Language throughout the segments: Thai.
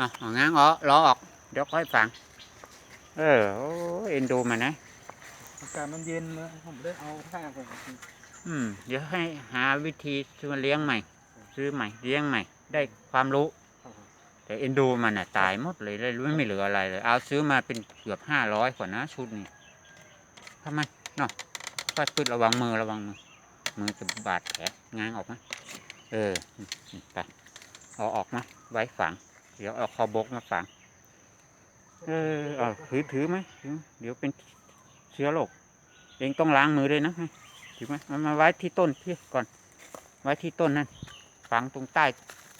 อะเอาง้างออกล้อออก เดี๋ยวค่อยฟัง เออโอ้เอ็นดูมันนะ อากาศมันเย็นนะผมได้เอาผ้าผมอืม เดี๋ยวให้หาวิธีซื้อมาเลี้ยงใหม่ ซื้อใหม่เลี้ยงใหม่ ได้ความรู้ แต่เอ็นดูมันอะ ตายหมดเลยเลยไม่เหลืออะไรเลย เอาซื้อมาเป็นเกือบห้าร้อยกว่านะชุดนี้ทำไมเนาะก็ปืดระวังมือระวังมือ มือจะบาดแผลง้างออกไหมเอออืมไปเอาออกมาไว้ฝัง เดี๋ยวเอาคอบกมาฝัง เออเอาถือถือไหมเดี๋ยวเป็นเชื้อโรคเองต้องล้างมือด้วยนะถือไหมมันมาไว้ที่ต้นพี่ก่อน ไว้ที่ต้นนั่นฝังตรงใต้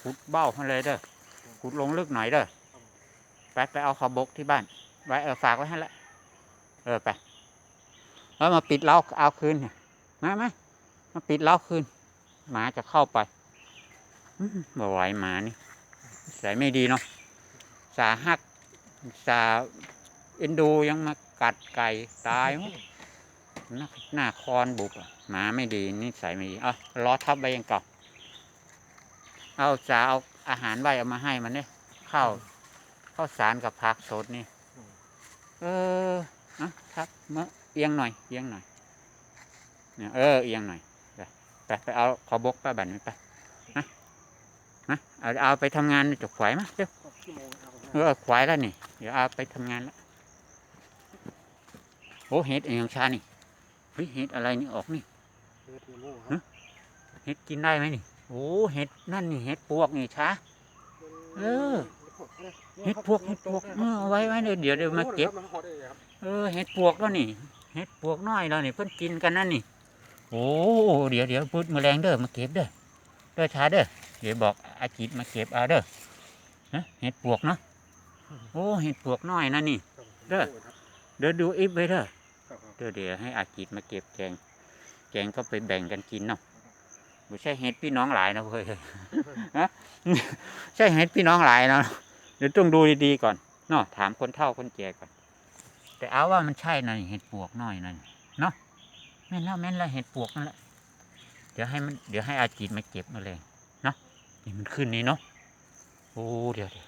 ขุดเบ้ามาเลยเด้อขุดลงลึกหน่อยเด้อไปไปเอาคอบกที่บ้าน ไว้เออฝากไว้ให้ละเออไปแล้วมาปิดเล้าเอาคืนเนี่ยมาไหมมาปิดเล้าคืนหมาจะเข้าไปอื้อบ่ไหวหมานี่ ใส่ไม่ดีเนาะสาหักสาเอ็นดูยังมากัดไก่ตายหน้าหน้าคอนบุบอะหมาไม่ดีนิสัยไม่ดีเอาล้อทับไว้อยังเก่าเอาสาเอาอาหารไว้เอามาให้มันเนี่ยข้าวข้าวสารกับผักสดนี่ เอออะครับเมื่อเอียงหน่อยเอียงหน่อยเนี่ยเออเอียงหน่อยไปไปเอาขอบกป้าบันไป นะเอาเอาไปทำงานจกไหวมั้ยเร็วชั่วโมงเอาเออควายแล้วนี่ เดี๋ยวเอาไปทำงานแล้วโอ้เห็ดเอย่างชานี่เฮ้ยเห็ดอะไรนี่ออกนี่เลือดโม่ครับเห็ดกินได้ไหมนี่โอ้เห็ดนั่นนี่เห็ดปวกนี่ช้าเออเห็ดพวกเห็ดพวกเออเอาไว้ไว้เดี๋ยวเดี๋ยวเดี๋ยวมาเก็บเออเห็ดปวกแล้วนี่เห็ดปวกน้อยแล้วนี่เพิ่นกินกันนั่นนี่โอ้เดี๋ยวเดี๋ยวพูดแมลงเด้อมาเก็บเด้อ เด้อช้าเด้อเดี๋ยวบอกอาจิตมาเก็บเอาเด้อนะเห็ดปวกเนาะโอ้เห็ดปวกน้อยนั่นนี่ เด้อเดี๋ยวดูอิฟไว้เด้อเดี๋ยวเดี๋ยวให้อากิตมาเก็บแกง แกงก็ไปแบ่งกันกินเนาะไม่ใช่เห็ดพี่น้องหลายนะเว้ยฮะใช่เห็ดพี่น้องหลายเนาะเดี๋ยวต้องดูดีๆก่อนเนาะถามคนเฒ่าคนแก่ก่อน แต่เอาว่ามันใช่นะนี่เห็ดปวกน้อยนั่นเนาะแม่นแล้วแม่นแล้วเห็ดปวกนั่นแหละ เดี๋ยวให้มันเดี๋ยวให้อาจิตมาเก็บมาเลยเนาะนี่มันขึ้นนี่เนาะโอ้เดี๋ยวเดี๋ยว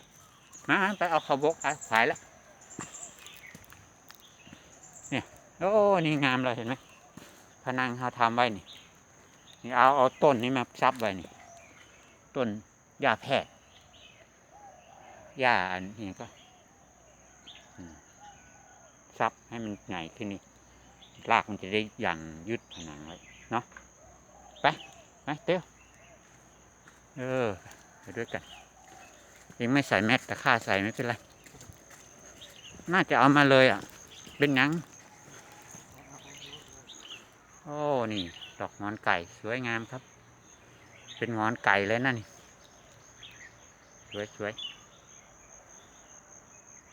มาไปเอาขาวบกเอาขายแล้วเนี่ยโอ้นี่งามเลยเห็นไหมพนังเขาทำไว้นี่นี่เอาเอาต้นนี้มาซับไว้นี่ต้นหญ้าแพรกหญ้าอันนี้ก็ซับให้มันใหญ่ขึ้นนี่รากมันจะได้ยังยึดผนังไว้เนาะ ไปไปเตี้ยวเออไปด้วยกันยังไม่ใส่แมสแต่ข้าใส่ไม่เป็นไรน่าจะเอามาเลยอะ เป็นยังโอ้นี่ดอกงอนไก่สวยงามครับ เป็นงอนไก่เลยนั่นนี่สวยสวย